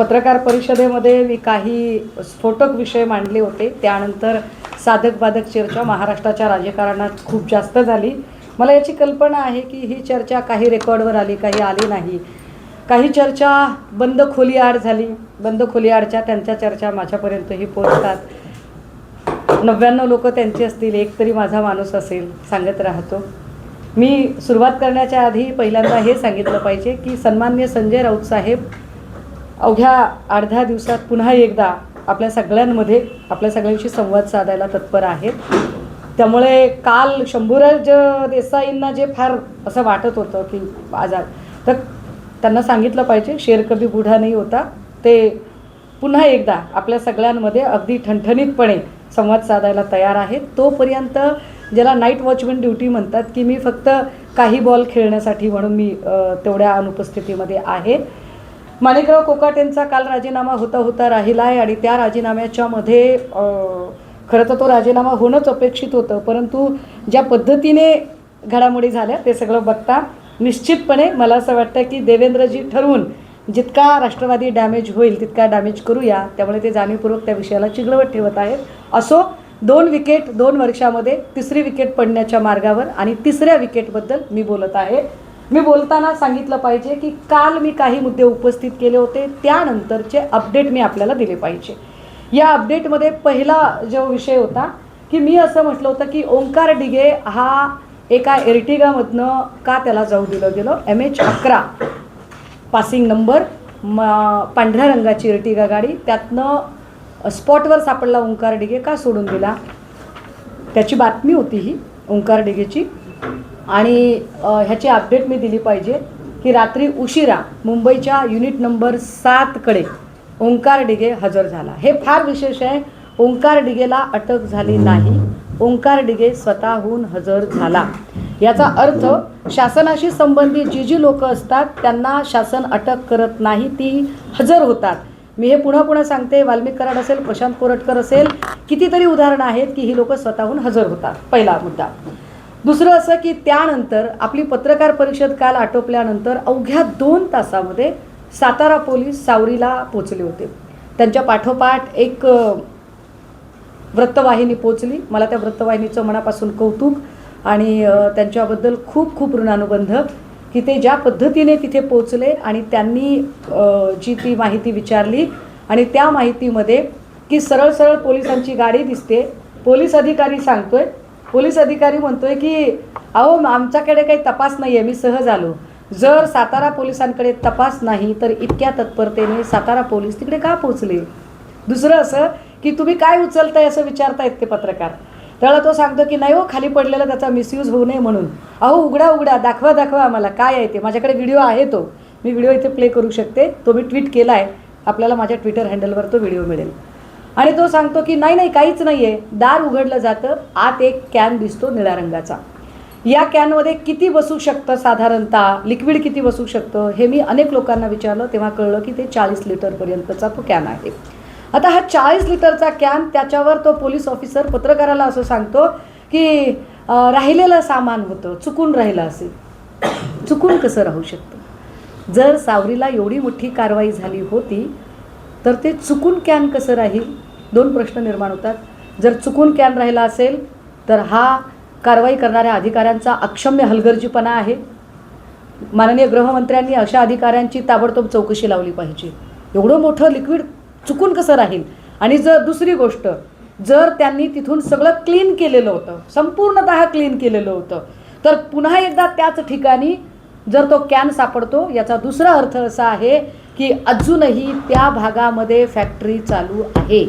पत्रकार परिषदेमध्ये मी काही स्फोटक विषय मांडले होते. त्यानंतर साधक बाधक चर्चा महाराष्ट्राच्या राजकारणात खूप जास्त झाली. मला याची कल्पना आहे की ही चर्चा काही रेकॉर्डवर आली काही आली नाही. काही चर्चा बंद खोलीआड झाली. बंद खोलीआडच्या त्यांच्या चर्चा माझ्यापर्यंतही पोचतात नव्याण्णव लोक त्यांची असतील एक तरी माझा माणूस असेल सांगत राहतो. मी सुरुवात करण्याच्या आधी पहिल्यांदा हे सांगितलं पाहिजे की सन्मान्य संजय राऊत साहेब अवघ्या अर्ध्या दिवसात पुन्हा एकदा आपल्या सगळ्यांमध्ये आपल्या सगळ्यांशी संवाद साधायला तत्पर आहेत. त्यामुळे काल शंभूराज देसाईंना जे फार असं वाटत होतं की आजार तर त्यांना सांगितलं पाहिजे शेर कभी बुढा नाही होता. ते पुन्हा एकदा आपल्या सगळ्यांमध्ये अगदी ठणठणीतपणे संवाद साधायला तयार आहेत. तोपर्यंत ज्याला नाईट वॉचमन ड्युटी म्हणतात की मी फक्त काही बॉल खेळण्यासाठी म्हणून मी तेवढ्या अनुपस्थितीमध्ये आहे. माणिकराव कोकाटेंचा काल राजीनामा होता होता राहिला आहे आणि त्या राजीनाम्याच्यामध्ये खरं तर तो राजीनामा होणंच अपेक्षित होतं परंतु ज्या पद्धतीने घडामोडी झाल्या ते सगळं बघता निश्चितपणे मला असं वाटतं की देवेंद्रजी ठरवून जितका राष्ट्रवादी डॅमेज होईल तितका डॅमेज करूया त्यामुळे ते जाणीवपूर्वक त्या विषयाला चिघळवत ठेवत आहेत. असो दोन विकेट दोन वर्षामध्ये तिसरी विकेट पडण्याच्या मार्गावर आणि तिसऱ्या विकेटबद्दल मी बोलत आहे. मी बोलताना सांगितलं पाहिजे की काल मी काही मुद्दे उपस्थित केले होते त्यानंतरचे अपडेट मी आपल्याला दिले पाहिजे. या अपडेटमध्ये पहिला जो विषय होता की मी असं म्हटलं होतं की ओंकार डिगे हा एका एर्टिगामधनं का त्याला जाऊ दिलं गेलं? एम एच अकरा पासिंग नंबर म पांढऱ्या रंगाची एर्टिगा गाडी त्यातनं स्पॉटवर सापडला ओंकार डिगे का सोडून दिला त्याची बातमी होती ही ओंकार डिगेची. आणि ह्याची अपडेट मी दिली पाहिजे की रात्री उशिरा मुंबईच्या युनिट नंबर सातकडे ओंकार डिगे हजर झाला. हे फार विशेष आहे. ओंकार डिगेला अटक झाली नाही. ओंकार डिगे स्वतःहून हजर झाला. याचा अर्थ शासनाशी संबंधित जी जी लोक असतात त्यांना शासन अटक करत नाही ती हजर होतात. मी हे पुन्हा पुन्हा सांगते. वाल्मिक कराड असेल प्रशांत कोरटकर असेल कितीतरी उदाहरणं आहेत की ही लोक स्वतःहून हजर होतात. पहिला मुद्दा. दुसरं असं की त्यानंतर आपली पत्रकार परिषद काल आटोपल्यानंतर अवघ्या दोन तासामध्ये सातारा पोलीस सावरीला पोचले होते. त्यांच्या पाठोपाठ एक वृत्तवाहिनी पोचली मला त्या वृत्तवाहिनीचं मनापासून कौतुक आणि त्यांच्याबद्दल खूप खूप ऋणानुबंध की ते ज्या पद्धतीने तिथे पोचले आणि त्यांनी जी ती माहिती विचारली आणि त्या माहितीमध्ये की सरळ सरळ पोलिसांची गाडी दिसते. पोलीस अधिकारी सांगतोय पोलीस अधिकारी म्हणतोय की अहो आमच्याकडे काही तपास नाही आहे मी सहज आलो. जर सातारा पोलिसांकडे तपास नाही तर इतक्या तत्परतेने सातारा पोलीस तिकडे का पोचले दुसरं असं की तुम्ही काय उचलताय असं विचारतायत ते पत्रकार? त्याला तो सांगतो की नाही हो खाली पडलेला त्याचा मिसयूज होऊ नये म्हणून. अहो उघडा उघडा दाखवा दाखवा आम्हाला काय आहे ते? माझ्याकडे व्हिडिओ आहे तो. मी व्हिडिओ इथे प्ले करू शकते. तो मी ट्विट केला आहे आपल्याला माझ्या ट्विटर हँडलवर तो व्हिडिओ मिळेल. आणि तो सांगतो की नाही नाही काहीच नाही आहे दार उघडलं जातं. आत एक कॅन दिसतो निळ्या रंगाचा. या कॅनमध्ये किती बसू शकतं साधारणतः? लिक्विड किती बसू शकतं? हे मी अनेक लोकांना विचारलं. तेव्हा कळलं की ते चाळीस लिटरपर्यंतचा तो कॅन आहे. आता हा चाळीस लिटरचा कॅन त्याच्यावर तो पोलीस ऑफिसर पत्रकाराला असं सांगतो की राहिलेलं सामान होतं. चुकून राहिलं असेल. चुकून कसं राहू शकतं? जर सावरीला एवढी मोठी कारवाई झाली होती तर ते चुकून कॅन कसं राहील? दोन प्रश्न निर्माण होतात. जर चुकून कॅन राहिला असेल तर हा कारवाई करणाऱ्या अधिकाऱ्यांचा अक्षम्य हलगर्जीपणा आहे. माननीय गृहमंत्र्यांनी अशा अधिकाऱ्यांची ताबडतोब चौकशी लावली पाहिजे. एवढं मोठं लिक्विड चुकून कसं राहील? आणि जर दुसरी गोष्ट जर त्यांनी तिथून सगळं क्लीन केलेलं होतं संपूर्णतः क्लीन केलेलं होतं तर पुन्हा एकदा त्याच ठिकाणी जर तो कॅन सापडतो याचा दुसरा अर्थ असा आहे की अजूनही त्या भागामध्ये फॅक्टरी चालू आहे.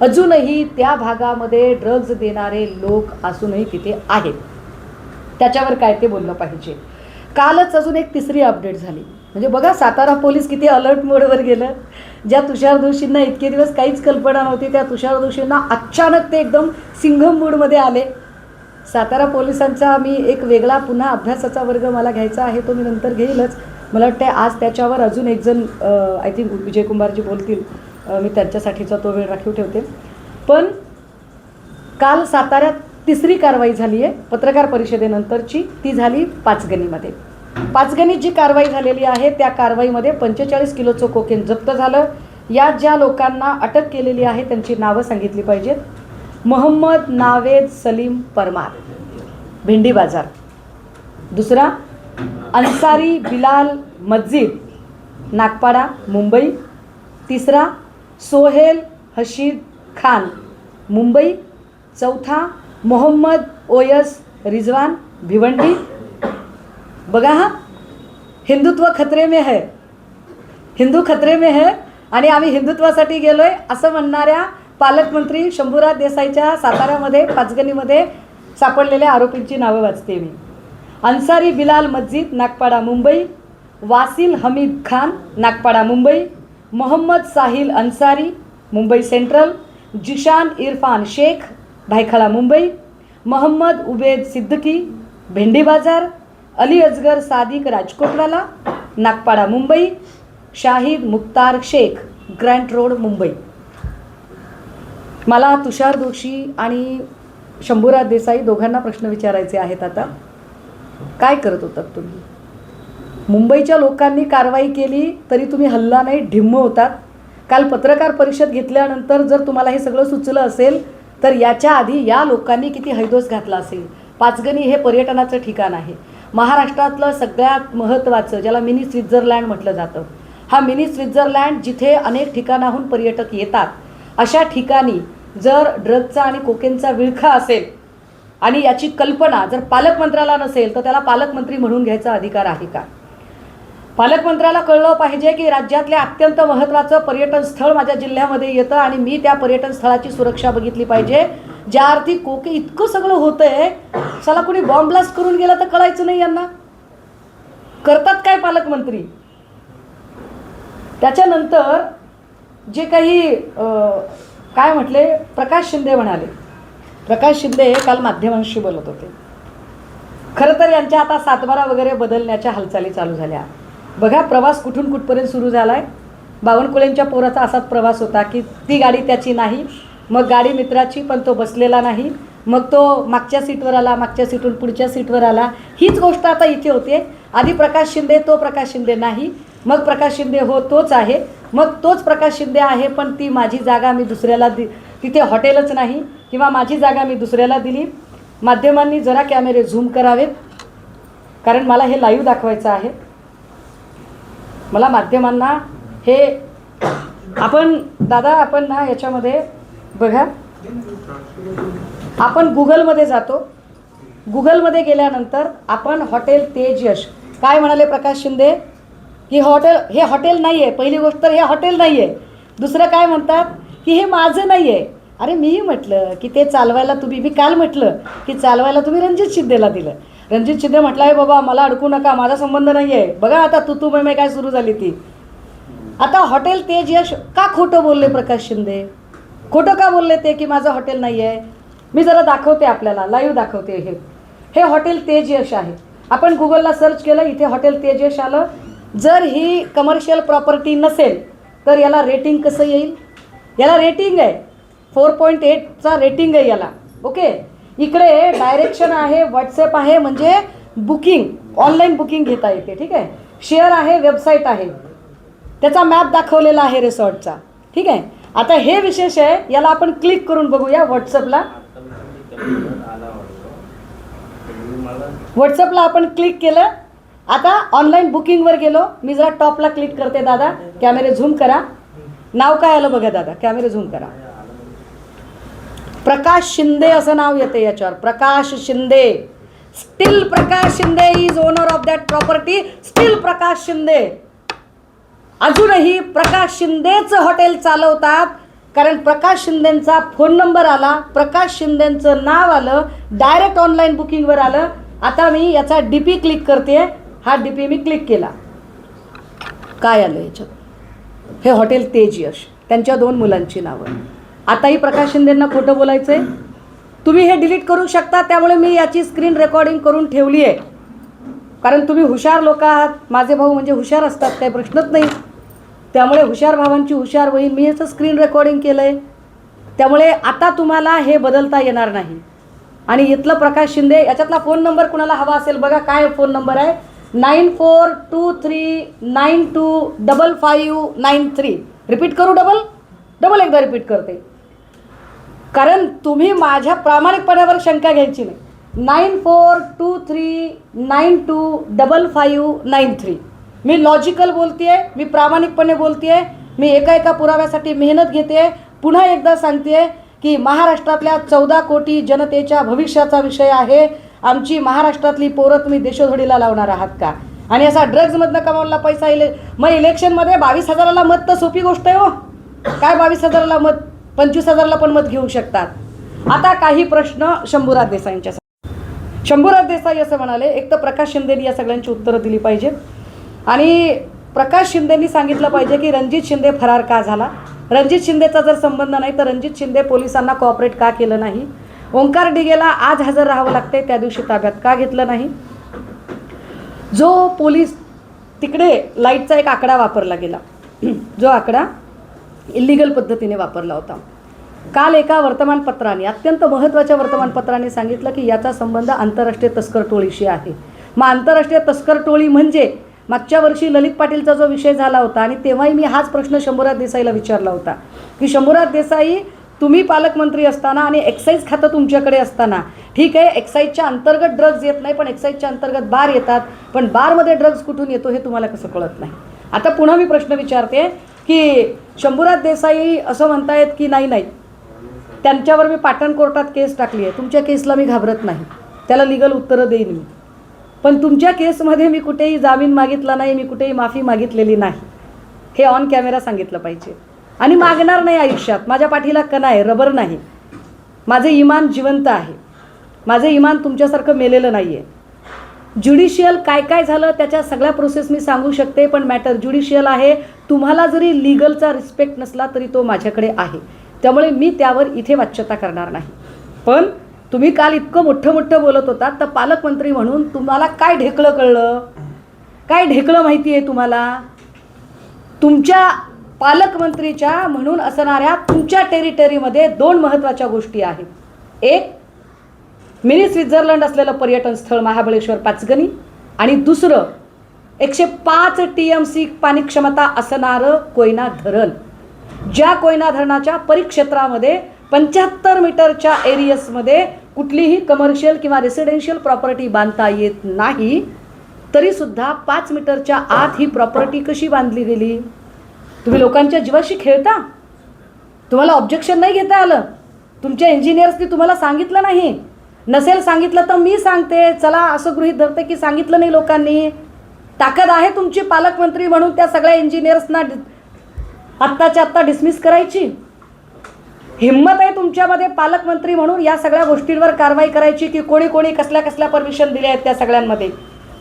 अजूनही त्या भागामध्ये ड्रग्ज देणारे लोक असूनही तिथे आहेत. त्याच्यावर काय ते बोललं पाहिजे. कालच अजून एक तिसरी अपडेट झाली. म्हणजे बघा सातारा पोलीस किती अलर्ट मोडवर गेलं. ज्या तुषार जोशींना इतके दिवस काहीच कल्पना नव्हती त्या तुषार जोशींना अचानक ते एकदम सिंघम मूडमध्ये आले. सातारा पोलिसांचा मी एक वेगळा पुन्हा अभ्यासाचा वर्ग मला घ्यायचा आहे तो मी नंतर घेईलच. मला वाटते आज त्याच्यावर अजून एक जण आय थिंक विजयकुमारजी बोलतील. मी त्यांच्यासाठीचा तो वेळ राखीव ठेवते. पण काल साताऱ्यात तिसरी कारवाई झाली आहे पत्रकार परिषदेनंतरची. ती झाली पाचगणीमध्ये. पाचगणीत जी कारवाई झालेली आहे त्या कारवाईमध्ये पंचेचाळीस किलोचं कोकेन जप्त झालं. या ज्या लोकांना अटक केलेली आहे त्यांची नावं सांगितली पाहिजेत. मोहम्मद नावेद सलीम परमार. भेंडी बाजार. दुसरा अन्सारी बिलाल मस्जिद नागपाडा मुंबई. तिसरा सोहेल हशीद खान मुंबई. चौथा मोहम्मद ओयस रिजवान भिवंडी. बघा हा हिंदुत्व खतरे में है. हिंदू खतरे में है आणि आम्ही हिंदुत्वासाठी गेलो आहे असं म्हणणाऱ्या पालकमंत्री शंभूराज देसाईच्या साताऱ्यामध्ये पाचगणीमध्ये सापडलेल्या आरोपींची नावं वाचते मी. Ansari Bilal Masjid Nagpada Mumbai. Wasil Hamid Khan Nagpada Mumbai. Mohammed Sahil Ansari Mumbai central. Zishan Irfan Shaikh Byculla Mumbai. Mohammed Ubaid Siddiqui Bhendi Bazaar. Ali Azgar Sadiq Rajkotwala Nagpada Mumbai. Shahid Mukhtar Shaikh grant road Mumbai. मला तुषार जोशी आणि शंभूराज देसाई दोघांना प्रश्न विचारायचे आहेत आता. काय करत होतात तुम्ही? मुंबईच्या लोकांनी कारवाई केली तरी तुम्ही हल्ला नाही ढिम्म होतात. काल पत्रकार परिषद घेतल्यानंतर जर तुम्हाला हे सगळं सुचलं असेल तर याच्या आधी या लोकांनी किती हैदोस घातला असेल? पाचगणी हे पर्यटनाचं ठिकाण आहे. महाराष्ट्रातलं सगळ्यात महत्त्वाचं ज्याला मिनी स्वित्झर्लँड म्हटलं जातं हा मिनी स्वित्झर्लँड जिथे अनेक ठिकाणाहून पर्यटक येतात अशा ठिकाणी जर ड्रगचा आणि कोकेनचा विळखा असेल आणि याची कल्पना जर पालकमंत्र्याला नसेल तर त्याला पालकमंत्री म्हणून घ्यायचा अधिकार आहे का? पालकमंत्र्याला कळलं पाहिजे की राज्यातले अत्यंत महत्त्वाचं पर्यटन स्थळ माझ्या जिल्ह्यामध्ये येतं आणि मी त्या पर्यटन स्थळाची सुरक्षा बघितली पाहिजे. ज्या अर्थी कोके इतकं सगळं होतंय चला कुणी बॉम्ब ब्लास्ट करून गेलं तर कळायचं नाही यांना. करतात काय पालकमंत्री? त्याच्यानंतर जे काही काय म्हटले? प्रकाश शिंदे म्हणाले प्रकाश शिंदे काल माध्यमांशी बोलत होते. खरं तर यांच्या आता सातबारा वगैरे बदलण्याच्या हालचाली चालू झाल्या. बघा प्रवास कुठून कुठपर्यंत सुरू झाला आहे बावनकुळेंच्या पोराचा असाच प्रवास होता की ती गाडी त्याची नाही मग गाडी मित्राची पण तो बसलेला नाही मग तो मागच्या सीटवर आला मागच्या सीटून पुढच्या सीटवर आला. हीच गोष्ट आता इथे होते आधी प्रकाश शिंदे तो प्रकाश शिंदे नाही मग प्रकाश शिंदे हो तोच आहे मग तोच प्रकाश शिंदे आहे पण ती माझी जागा मी दुसऱ्याला दि तिथे हॉटेलच नाही किंवा माझी जागा मी दुसऱ्याला दिली. माध्यमांनी जरा कॅमेरे झूम करावेत. कारण मला हे लाईव्ह दाखवायचं आहे. मला माध्यमांना हे आपण दादा आपण ना याच्यामध्ये बघा. आपण गुगलमध्ये जातो. गुगलमध्ये गेल्यानंतर आपण हॉटेल तेज यश काय म्हणाले प्रकाश शिंदे? की हॉटेल हे हॉटेल नाही आहे पहिली गोष्ट तर हे हॉटेल नाही आहे दुसरं काय म्हणतात? की हे माझं नाही आहे अरे मीही म्हटलं की ते चालवायला तुम्ही मी काल म्हटलं की चालवायला तुम्ही रणजित शिंदेला दिलं. रणजित शिंदे म्हटलं आहे बाबा मला अडकू नका माझा संबंध नाही आहे बघा आता तू तू मै काय सुरू झाली ती. आता हॉटेल तेज यश का खोटं बोलले प्रकाश शिंदे? खोटं का बोलले ते की माझं हॉटेल नाही आहे मी जरा दाखवते आपल्याला लाईव्ह दाखवते हे. हे हॉटेल तेज यश आहे. आपण गुगलला सर्च केलं इथे हॉटेल तेज यश आलं. जर ही कमर्शियल प्रॉपर्टी नसेल तर याला रेटिंग कसं येईल? याला रेटिंग आहे. फोर पॉईंट एटचा रेटिंग आहे याला. ओके इकडे डायरेक्शन आहे व्हॉट्सअप आहे म्हणजे बुकिंग ऑनलाईन बुकिंग घेता येते. ठीक आहे? शेअर आहे वेबसाईट आहे. त्याचा मॅप दाखवलेला आहे रिसॉर्टचा ठीक आहे? आता हे विशेष आहे याला आपण क्लिक करून बघूया व्हॉट्सअपला व्हॉट्सअपला आपण क्लिक केलं. आता ऑनलाईन बुकिंगवर गेलो. मी जरा टॉपला क्लिक करते दादा. कॅमेरे झूम करा. नाव काय आलं बघा दादा कॅमेरे झूम करा. प्रकाश शिंदे असं नाव येते याच्यावर. Prakash Shinde. Steel Prakash Shinde is owner of that property steel Prakash Shinde. अजूनही प्रकाश शिंदेच हॉटेल चालवतात. कारण प्रकाश शिंदेंचा फोन नंबर आला प्रकाश शिंदेंचं नाव आलं डायरेक्ट ऑनलाईन बुकिंगवर आलं. आता मी याचा डी पी क्लिक करते. हा डी पी मी क्लिक केला. काय आलं याच्यात? हे हॉटेल तेज यश त्यांच्या दोन मुलांची नावं. आताही प्रकाश शिंदेंना खोटं बोलायचं आहे तुम्ही हे डिलीट करू शकता त्यामुळे मी याची स्क्रीन रेकॉर्डिंग करून ठेवली आहे कारण तुम्ही हुशार लोक आहात. माझे भाऊ म्हणजे हुशार असतात काही प्रश्नच नाही. त्यामुळे हुशार भावांची हुशार होईल मी याचं स्क्रीन रेकॉर्डिंग केलं आहे त्यामुळे आता तुम्हाला हे बदलता येणार नाही. आणि इथलं प्रकाश शिंदे याच्यातला फोन नंबर कुणाला हवा असेल बघा काय फोन नंबर आहे? Nine four two three nine two double five nine three repeat करू डबल डबल एकदा रिपीट करते कारण तुम्ही माझ्या प्रामाणिकपणावर शंका घ्यायची नाही nine four two three nine two double five nine three मी लॉजिकल बोलते आहे मी प्रामाणिकपणे बोलते आहे मी एका एका पुराव्यासाठी मेहनत घेते पुन्हा एकदा सांगते की महाराष्ट्रातल्या चौदा कोटी जनतेच्या भविष्याचा विषय आहे आमची महाराष्ट्रातली पोरं तुम्ही देशोधडीला लावणार आहात का? आणि असा ड्रग्जमधनं कमावला पैसा इले मग इलेक्शनमध्ये बावीस हजाराला मत तर सोपी गोष्ट आहे हो. काय बावीस हजाराला मत पंचवीस हजाराला पण मत घेऊ शकतात? आता काही प्रश्न शंभूराज देसाईंच्या शंभूराज देसाई असं म्हणाले एक तर प्रकाश शिंदेनी या सगळ्यांची उत्तरं दिली पाहिजेत आणि प्रकाश शिंदेनी सांगितलं पाहिजे की रणजित शिंदे फरार का झाला? रणजित शिंदेचा जर संबंध नाही तर रणजित शिंदे पोलिसांना कॉपरेट का केलं नाही? ओंकार डिगेला आज हजर राहावं लागते त्या दिवशी ताब्यात का घेतलं नाही? जो पोलीस तिकडे लाईटचा एक आकडा वापरला गेला. जो आकडा इलिगल पद्धतीने वापरला होता. काल एका वर्तमानपत्राने अत्यंत महत्त्वाच्या वर्तमानपत्राने सांगितलं की याचा संबंध आंतरराष्ट्रीय तस्कर टोळीशी आहे. मग आंतरराष्ट्रीय तस्कर टोळी म्हणजे मागच्या वर्षी ललित पाटीलचा जो विषय झाला होता आणि तेव्हाही मी हाच प्रश्न शंभूराज देसाईला विचारला होता. की शंभूराज देसाई तुम्ही पालकमंत्री असताना आणि एक्साईज खातं तुमच्याकडे असताना ठीक आहे एक्साईजच्या अंतर्गत ड्रग्ज येत नाही पण एक्साईजच्या अंतर्गत बार येतात पण बारमध्ये ड्रग्ज कुठून येतो हे तुम्हाला कसं कळत नाही. आता पुन्हा मी प्रश्न विचारते की शंभूराज देसाई असं म्हणतायत की नाही नाही. त्यांच्यावर मी पाटण कोर्टात केस टाकली आहे. तुमच्या केसला मी घाबरत नाही. त्याला लिगल उत्तरं देईन मी. पण तुमच्या केसमध्ये मी कुठेही जामीन मागितला नाही मी कुठेही माफी मागितलेली नाही. हे ऑन कॅमेरा सांगितलं पाहिजे. आणि मागणार नाही आयुष्यात. माझ्या पाठीला कणा आहे रबर नाही. माझे इमान जिवंत आहे. माझे इमान तुमच्यासारखं मेलेलं नाही आहे ज्युडिशियल काय काय झालं त्याच्या सगळ्या प्रोसेस मी सांगू शकते पण मॅटर ज्युडिशियल आहे. तुम्हाला जरी लिगलचा रिस्पेक्ट नसला तरी तो माझ्याकडे आहे. त्यामुळे मी त्यावर इथे वाच्यता करणार नाही. पण तुम्ही काल इतकं मोठं मोठं बोलत होता तर पालकमंत्री म्हणून तुम्हाला काय ढेकळं कळलं? काय ढेकळं माहिती आहे तुम्हाला? तुमच्या पालकमंत्रीच्या म्हणून असणाऱ्या तुमच्या टेरिटरीमध्ये दोन महत्त्वाच्या गोष्टी आहेत. एक मिनी स्वित्झर्लंड असलेलं पर्यटन स्थळ महाबळेश्वर पाचगणी. आणि दुसरं एकशे पाच टी एम सी पाणी क्षमता असणारं कोयना धरण. ज्या कोयना धरणाच्या परिक्षेत्रामध्ये पंच्याहत्तर मीटरच्या एरियसमध्ये कुठलीही कमर्शियल किंवा रेसिडेन्शियल प्रॉपर्टी बांधता येत नाही तरीसुद्धा पाच मीटरच्या आत ही प्रॉपर्टी कशी बांधली गेली? तुम्ही लोकांच्या जीवाशी खेळता? तुम्हाला ऑब्जेक्शन नाही घेता आलं? तुमच्या इंजिनियर्सनी तुम्हाला सांगितलं नाही? नसेल सांगितलं तर मी सांगते. चला असं गृहीत धरते की सांगितलं नाही लोकांनी. ताकद आहे तुमची पालकमंत्री म्हणून त्या सगळ्या इंजिनियर्सना आत्ताच्या आत्ता डिसमिस करायची. हिंमत आहे तुमच्यामध्ये पालकमंत्री म्हणून या सगळ्या गोष्टींवर कारवाई करायची की कोणी कोणी कसल्या कसल्या परमिशन दिल्या आहेत त्या सगळ्यांमध्ये.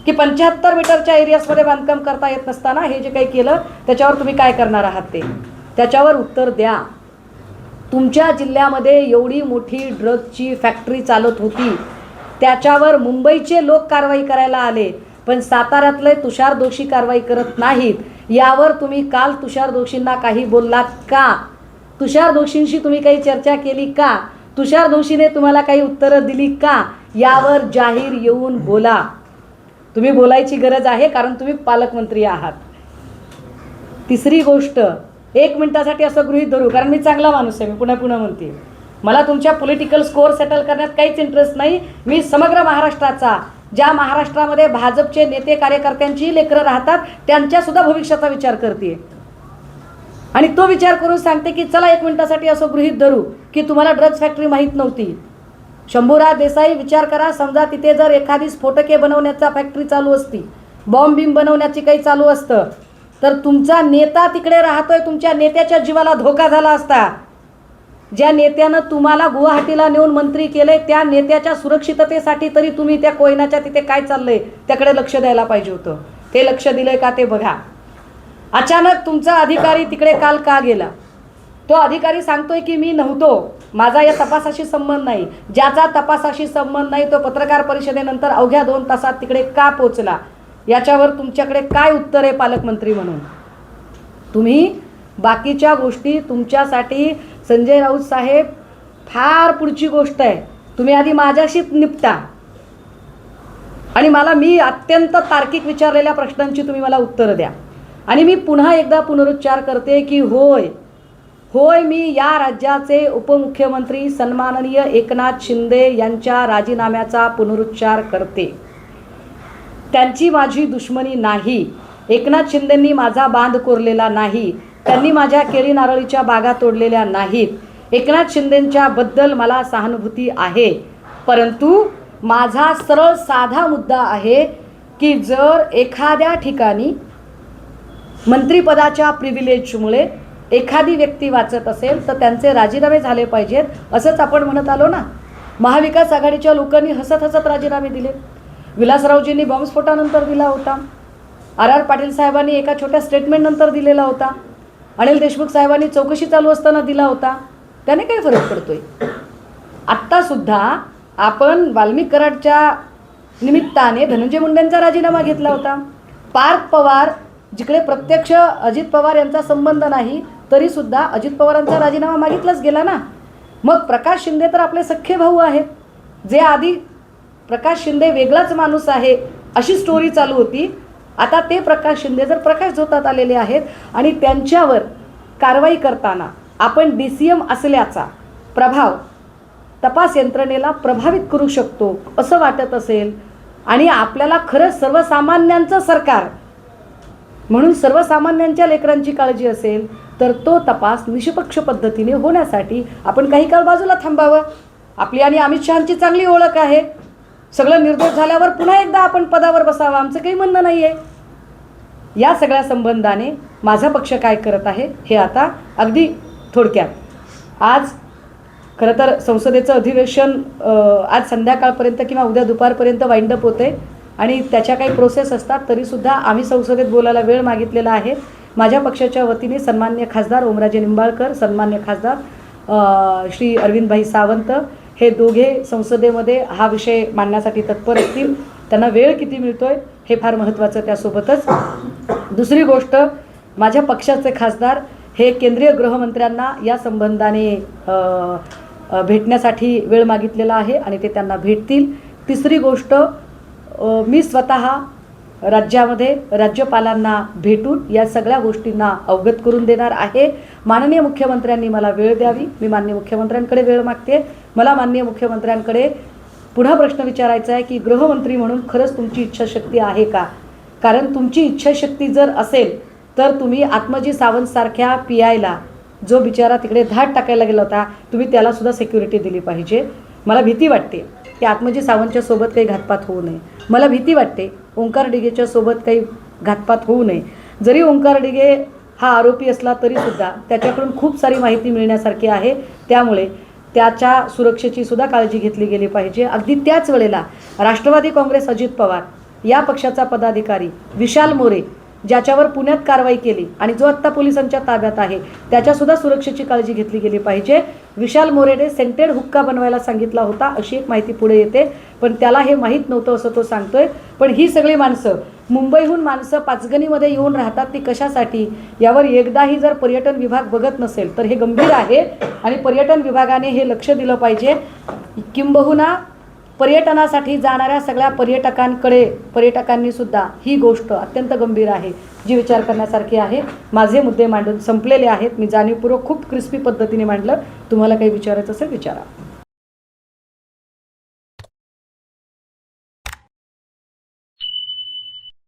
की पंच्याहत्तर मीटरच्या एरियासमध्ये बांधकाम करता येत नसताना हे जे काही केलं त्याच्यावर तुम्ही काय करणार आहात ते? त्याच्यावर उत्तर द्या. तुमच्या जिल्ह्यामध्ये एवढी मोठी ड्रगची फॅक्टरी चालत होती. त्याच्यावर मुंबईचे लोक कारवाई करायला आले पण साताऱ्यातले तुषार दोषी कारवाई करत नाहीत. यावर तुम्ही काल तुषार दोषींना काही बोललात का? तुषार दोषींशी तुम्ही काही चर्चा केली का? तुषार दोषीने तुम्हाला काही उत्तरं दिली का? यावर जाहीर येऊन बोला. तुम्ही बोलायची गरज आहे कारण तुम्ही पालकमंत्री आहात. तिसरी गोष्ट एक मिनिटासाठी असं गृहीत धरू कारण मी चांगला माणूस आहे मी पुन्हा पुन्हा म्हणते. मला तुमच्या पॉलिटिकल स्कोअर सेटल करण्यात काहीच इंटरेस्ट नाही. मी समग्र महाराष्ट्राचा ज्या महाराष्ट्रामध्ये भाजपचे नेते कार्यकर्त्यांचीही लेकरं राहतात त्यांच्यासुद्धा भविष्याचा विचार करते. आणि तो विचार करून सांगते की चला एक मिनिटासाठी असं गृहीत धरू की तुम्हाला ड्रग्ज फॅक्टरी माहीत नव्हती. शंभूराज देसाई विचार करा. समजा तिथे जर एखादी स्फोटके बनवण्याचा फॅक्टरी चालू असती बॉम्ब बिम बनवण्याची काही चालू असतं तर तुमचा नेता तिकडे राहतोय तुमच्या नेत्याच्या जीवाला धोका झाला असता. ज्या नेत्यानं तुम्हाला गुवाहाटीला नेऊन मंत्री केले त्या नेत्याच्या सुरक्षिततेसाठी तरी तुम्ही त्या कोयनाच्या तिथे काय चाललंय त्याकडे लक्ष द्यायला पाहिजे होतं. ते लक्ष दिलंय का ते बघा. अचानक तुमचा अधिकारी तिकडे काल का गेला? तो अधिकारी सांगतोय की मी नव्हतो. माझा या तपासाशी संबंध नाही. ज्याचा तपासाशी संबंध नाही तो पत्रकार परिषदेनंतर अवघ्या दोन तासात तिकडे का पोचला याच्यावर तुमच्याकडे काय उत्तर आहे पालकमंत्री म्हणून? तुम्ही बाकीच्या गोष्टी तुमच्यासाठी संजय राऊत साहेब फार पुढची गोष्ट आहे. तुम्ही आधी माझ्याशीच निपटा. आणि मला मी अत्यंत तार्किक विचारलेल्या प्रश्नांची तुम्ही मला उत्तरं द्या. आणि मी पुन्हा एकदा पुनरुच्चार करते की होय होय मी या राज्याचे उपमुख्यमंत्री सन्माननीय एकनाथ शिंदे यांच्या राजीनाम्याचा पुनरुच्चार करते. त्यांची माझी दुश्मनी नाही. एकनाथ शिंदेंनी माझा बांध कोरलेला नाही. त्यांनी माझ्या केळी नारळीच्या बागा तोडलेल्या नाहीत. एकनाथ शिंदेंच्या बद्दल मला सहानुभूती आहे. परंतु माझा सरळ साधा मुद्दा आहे की जर एखाद्या ठिकाणी मंत्रिपदाच्या प्रिव्हिलेजमुळे एखादी व्यक्ती वाचत असेल तर त्यांचे राजीनामे झाले पाहिजेत असंच आपण म्हणत आलो ना? महाविकास आघाडीच्या लोकांनी हसत हसत राजीनामे दिले. विलासरावजींनी बॉम्बस्फोटानंतर दिला होता. आर आर पाटील साहेबांनी एका छोट्या स्टेटमेंटनंतर दिलेला होता. अनिल देशमुख साहेबांनी चौकशी चालू असताना दिला होता. त्याने काय फरक पडतोय? आत्तासुद्धा आपण वाल्मिक कराडच्या निमित्ताने धनंजय मुंडेंचा राजीनामा घेतला होता. पार्थ पवार जिकडे प्रत्यक्ष अजित पवार यांचा संबंध नाही तरीसुद्धा अजित पवारांचा राजीनामा मागितलाच गेला ना. मग प्रकाश शिंदे तर आपले सख्खे भाऊ आहेत. जे आधी प्रकाश शिंदे वेगळाच माणूस आहे अशी स्टोरी चालू होती. आता ते प्रकाश शिंदे जर प्रकाश झोतात आलेले आहेत आणि त्यांच्यावर कारवाई करताना आपण डी सी एम असल्याचा प्रभाव तपास यंत्रणेला प्रभावित करू शकतो असं वाटत असेल आणि आपल्याला खरंच सर्वसामान्यांचं सरकार म्हणून सर्वसामान्यांच्या लेकरांची काळजी असेल तर तो तपास निष्पक्ष पद्धतीने होण्यासाठी आपण काही काळ बाजूला थांबावं. आपली आणि अमित शहाची चांगली ओळख आहे. सगळं निर्दोष झाल्यावर पुन्हा एकदा आपण पदावर बसावं आमचं काही म्हणणं नाही आहे या सगळ्या संबंधाने माझा पक्ष काय करत आहे हे आता अगदी थोडक्यात. आज खरं तर संसदेचं अधिवेशन आज संध्याकाळपर्यंत किंवा उद्या दुपारपर्यंत वाइंडअप होते आणि त्याच्या काही प्रोसेस असतात तरीसुद्धा आम्ही संसदेत बोलायला वेळ मागितलेला आहे. माझ्या पक्षाच्या वतीने सन्मान्य खासदार ओमराजे निंबाळकर सन्मान्य खासदार श्री अरविंदभाई सावंत हे दोघे संसदेमध्ये हा विषय मांडण्यासाठी तत्पर असतील. त्यांना वेळ किती मिळतोय हे फार महत्त्वाचं त्यासोबतच. दुसरी गोष्ट माझ्या पक्षाचे खासदार हे केंद्रीय गृहमंत्र्यांना या संबंधाने भेटण्यासाठी वेळ मागितलेला आहे आणि ते त्यांना भेटतील. तिसरी गोष्ट मी स्वतः राज्यामध्ये राज्यपालांना भेटून या सगळ्या गोष्टींना अवगत करून देणार आहे. माननीय मुख्यमंत्र्यांनी मला वेळ द्यावी. मी माननीय मुख्यमंत्र्यांकडे वेळ मागते मला माननीय मुख्यमंत्र्यांकडे पुन्हा प्रश्न विचारायचा आहे की गृहमंत्री म्हणून खरंच तुमची इच्छाशक्ती आहे का? कारण तुमची इच्छाशक्ती जर असेल तर तुम्ही आत्मजी सावंतसारख्या पी आयला जो बिचारा तिकडे धाड टाकायला गेला होता तुम्ही त्यालासुद्धा सिक्युरिटी दिली पाहिजे. मला भीती वाटते की आत्मजी सावंतच्या सोबत काही घातपात होऊ नये. मला भीती वाटते ओंकार डिगेच्या सोबत काही घातपात होऊ नये. जरी ओंकार डिगे हा आरोपी असला तरीसुद्धा त्याच्याकडून खूप सारी माहिती मिळण्यासारखी आहे. त्यामुळे त्याच्या सुरक्षेची सुद्धा काळजी घेतली गेली पाहिजे. अगदी त्याच वेळेला राष्ट्रवादी काँग्रेस अजित पवार या पक्षाचा पदाधिकारी विशाल मोरे ज्याच्यावर पुण्यात कारवाई केली आणि जो आत्ता पोलिसांच्या ताब्यात आहे त्याच्यासुद्धा सुरक्षेची काळजी घेतली गेली पाहिजे. विशाल मोरेने सेंटेड हुक्का बनवायला सांगितला होता अशी एक माहिती पुढे येते. पण त्याला हे माहीत नव्हतं असं तो सांगतोय. पण ही सगळी माणसं मुंबईहून माणसं पाचगणीमध्ये येऊन राहतात ती कशासाठी? यावर एकदाही जर पर्यटन विभाग बघत नसेल तर हे गंभीर आहे. आणि पर्यटन विभागाने हे लक्ष दिलं पाहिजे. किंबहुना पर्यटनासाठी जाणाऱ्या सगळ्या पर्यटकांकडे पर्यटकांनी सुद्धा ही गोष्ट अत्यंत गंभीर आहे जी विचार करण्यासारखी आहे. माझे मुद्दे मांडून संपलेले आहेत. मी जाणीवपूर्वक खूप क्रिस्पी पद्धतीने मांडलं. तुम्हाला काही विचारायचं असेल विचारा.